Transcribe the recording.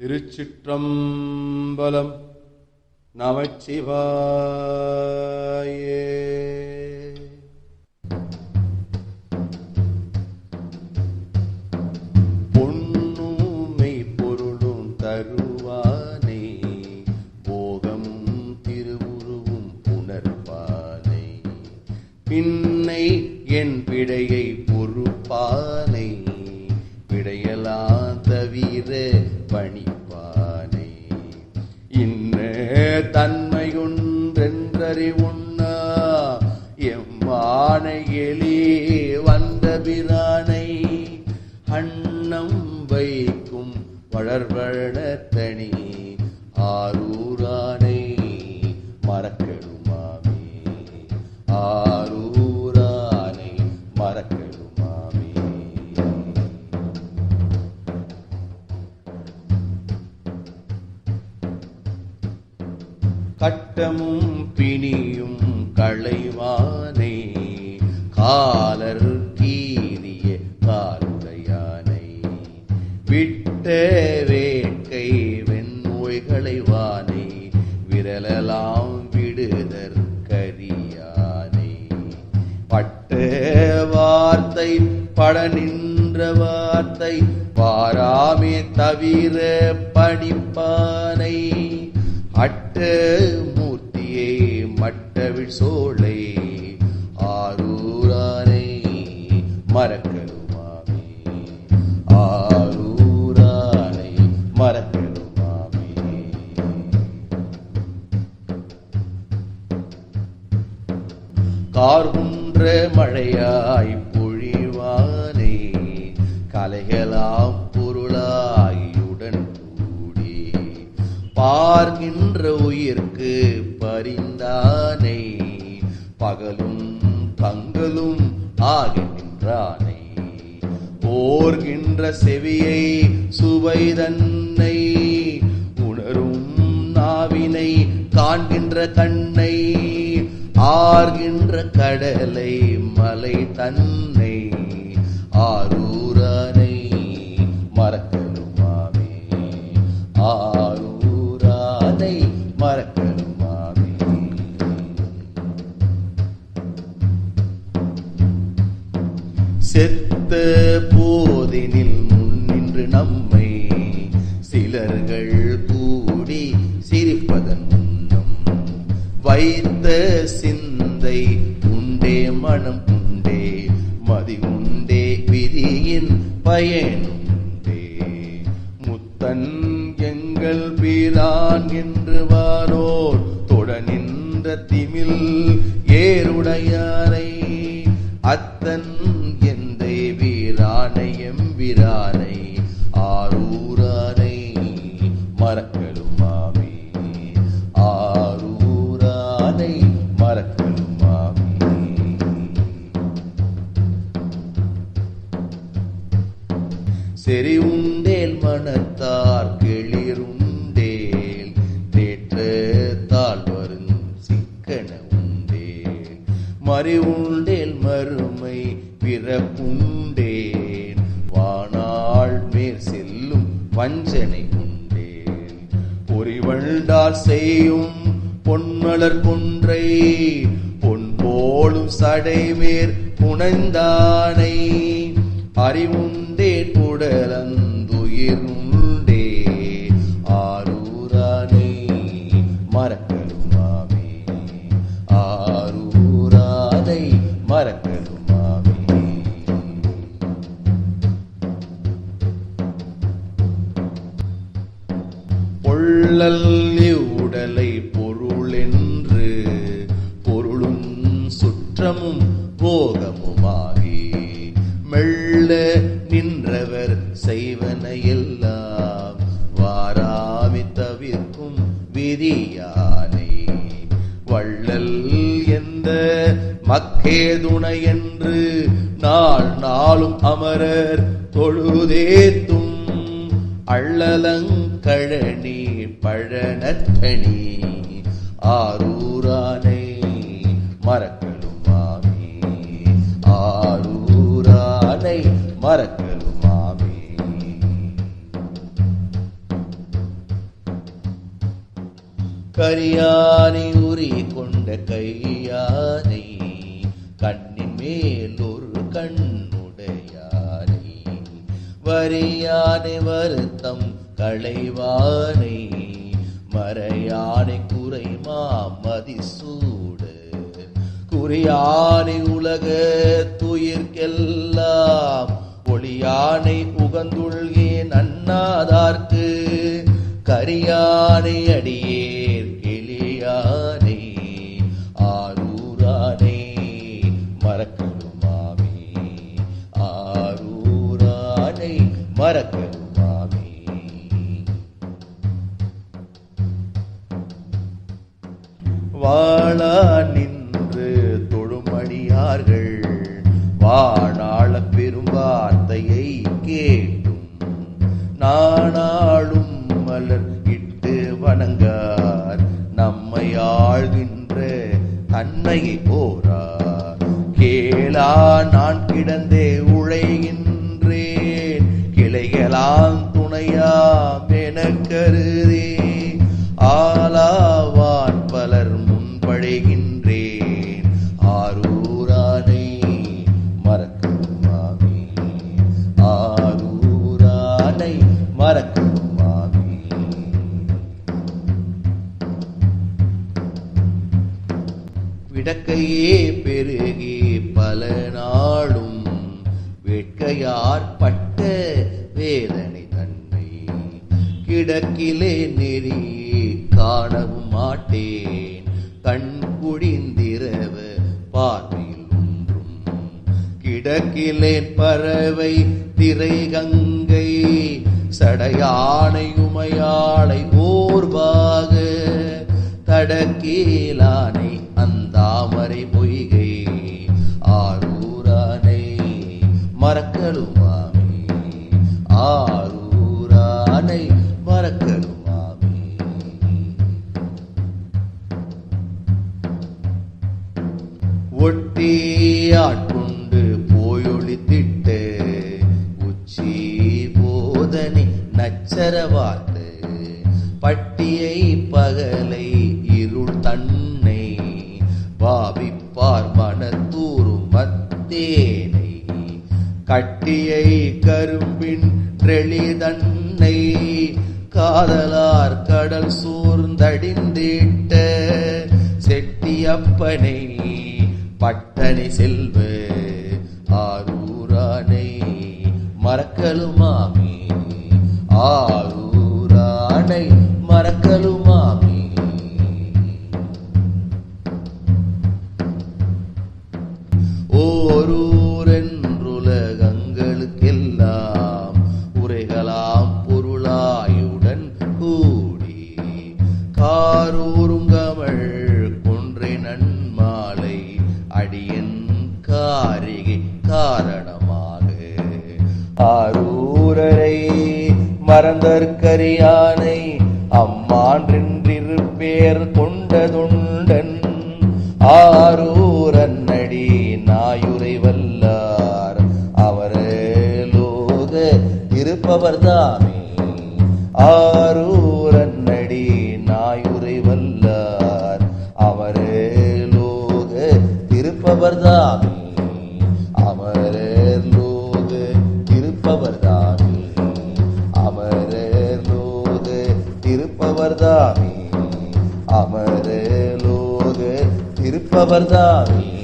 திருச்சிற்றம்பலம் நமச்சிவாயே. பொன்னுமை பொருளும் தருவானே போகம் திருவுருவும் உணர்வானை பின்னை என் பிடையை பொறுப்பானை பிழையலாம் தவிர தன்மையொன்றென்றறிவுண்ணா உண்ணா. எளி வந்த பிரானை அன்னம் வைக்கும் வளர்வழத்தனி ஆரூரானை காலர் கீரிய யானை விட்ட வேட்கை வெண்மொழிகளை வானை விரலலாம் விடுதற் கரியானை பட்ட வார்த்தை பட நின்ற வார்த்தை பாராமே தவிர படிப்பானை அட்ட மூர்த்தியை மட்டவிழ் சோலை பார்க்கின்ற உயிர்க்கு பரிந்தானை பகலும் தங்களும் ஆகின்றானை போர்கின்ற செவியை சுவை தன்னை உணரும் நாவினை காண்கின்ற கண்ணை ஆர்கின்ற கடலை மலை தன்னை ஆறு செத்த போதினில் முன்னின்று நம்மை சிலர்கள் கூடி சிரிப்பதன் முன்னம். வைத்த சிந்தை உண்டே மனம் உண்டே மதி உண்டே விதியின் பயனுண்டே முத்தன் எங்கள் பீரான் என்று வாரோர் தொட நின்ற திமில் ஏருடையானை ஆனை எம்பிரானை ஆரூரானை மறக்கலும் மாமி. ஆரூரானை மறக்கலுமாமே செறி உண்டேல் மனத்தார் கிளிருண்டேல் தேற்றத்தால் வரும் சிக்கன உண்டேல். மறி உண்டேல் மறுமை பிறப்புண்டேன் அஞ்சனை கொண்டேன் உண்டேல் செய்யும் பொன்மலர் கொன்றை பொன் போலும் சடைமேற் புனைந்தானை. அறிவுண்டே புடலன் ஏதுணை என்று நாள் நாளும் அமரர் தொழுதேத்தும் அள்ளலங்கழனி பழனத்தனி ஆரூரானை மறக்கலும் மாமி ஆரூரானை மறக்கலும் மாமி கரியானை உரி கொண்ட கையானை மேலொரு மேல் கண்ணுடையானை வரியானை வருத்தம் களைவானை மறையானை குறைமா மதிசூடு. குறியானை உலக துயிர்க்கெல்லாம் ஒளியானை உகந்துள்கே நன்னாதார்க்கு கரியானை அடியே மறக்கலுமாமே வாழா நின்று தொழுமடியார்கள் வாழாள பெரும்பார்த்தையை கேட்டும். நானாளும் மலர் இட்டு வணங்கார் நம்மை ஆழ்கின்ற தன்மையை போரா கேளா நான் கிடந்தே உழைகின்ற எல்லாம் துணையாம் என கருதே ஆலாவான் பலர் முன்படைகின்றேன். ஆரூரானை மறக்கும் மாமி ஆரூரானை மறக்கும் விடக்கையே பெருகி பல நாளும் வேட்கையாற்பட்ட வேதனை தன்னை கிடக்கிலே நெறி காணவும் மாட்டேன். கண் குடிந்திரவ பார்வையில் ஒன்றும் கிடக்கிலே பறவை திரை கங்கை சடையானை உமையாளை ஓர்வாக தடக்கீலானை அந்தாமரை பொய்கை. ஆரூரானை மறக்கலுமா? ஆரூரானை மறக்கலுமாமே ஒட்டி ஆட்கொண்டு போயொழித்திட்டு உச்சி போதனை நச்சரவாத்து பட்டியை பகலை இருள் தன்னை பாவிப்பார் மனத்தூரும் மத்தேனை கட்டியை கரும்பின் தன்னை காதலார் கடல் சூர்ந்தடிந்திட்ட செட்டியப்பனை பட்டணி செல்வு ஆரூரானை மறக்கலுமாமே. ஆரூரானை மறக்கலுமாமே. ஓரூரென்றுலகங்களுக்கெல்லாம் காரிகை காரணமாக. ஆரூரரை மறந்தற்கரியானை அம்மான்றின்றிருப்பேர் கொண்டதுண்டன். ஆரூரன்னடி நாயுரை வல்லார். அவரலோக இருப்பவர்தாமே ஆரூரன்னடி நாயுரை வல்லார். அவரலோக இருப்பவர்தாமே அமரலோக இருப்பவர்தாமே அமரலோக இருப்பவர்தாமே